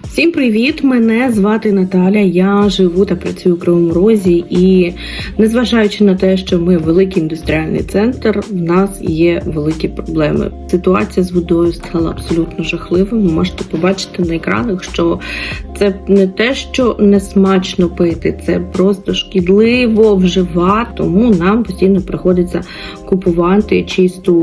Всім привіт! Мене звати Наталя. Я живу та працюю у Кривому Розі, і незважаючи на те, що ми великий індустріальний центр, в нас є великі проблеми. Ситуація з водою стала абсолютно жахливою. Можете побачити на екранах, що це не те, що не смачно пити, це просто шкідливо вживати. Тому нам постійно приходиться купувати чисту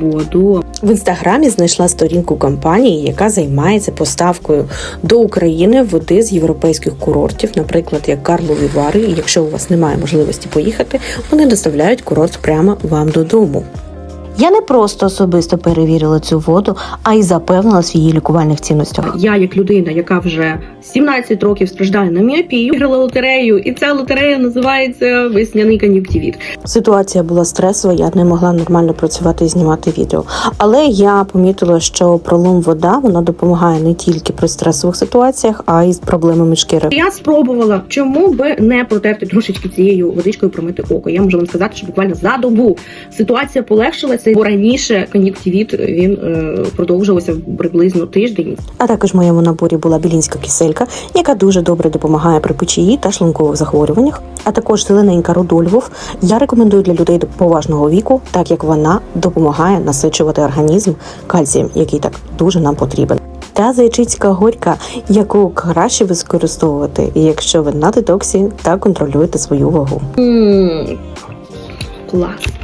воду. В інстаграмі знайшла сторінку компанії, яка займається поставкою до України води з європейських курортів, наприклад, як Карлові Вари. І якщо у вас немає можливості поїхати, вони доставляють курорт прямо вам додому. Я не просто особисто перевірила цю воду, а й запевнилась в її лікувальних цінностях. Я, як людина, яка вже 17 років страждає на міопію, виграла лотерею, і ця лотерея називається весняний кон'юктивіт. Ситуація була стресова, я не могла нормально працювати і знімати відео. Але я помітила, що пролом вода вона допомагає не тільки при стресових ситуаціях, а й з проблемами шкіри. Я спробувала, чому би не протерти трошечки цією водичкою, промити око. Я можу вам сказати, що буквально за добу ситуація полегшилася, бо раніше кон'юктивіт він е, продовжувався приблизно тиждень. А також в моєму наборі була білінська киселька, яка дуже добре допомагає при печії та шлункових захворюваннях. А також зелененька Рудольвов. Я рекомендую для людей поважного віку, так як вона допомагає насичувати організм кальцієм, який так дуже нам потрібен. Та зайчицька горька, яку краще використовувати, якщо ви на детоксі та контролюєте свою вагу. клас.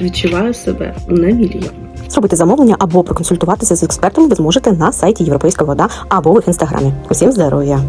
Відчуваю себе на мільйон. Зробити замовлення або проконсультуватися з експертами ви зможете на сайті Європейська вода або в інстаграмі. Усім здоров'я!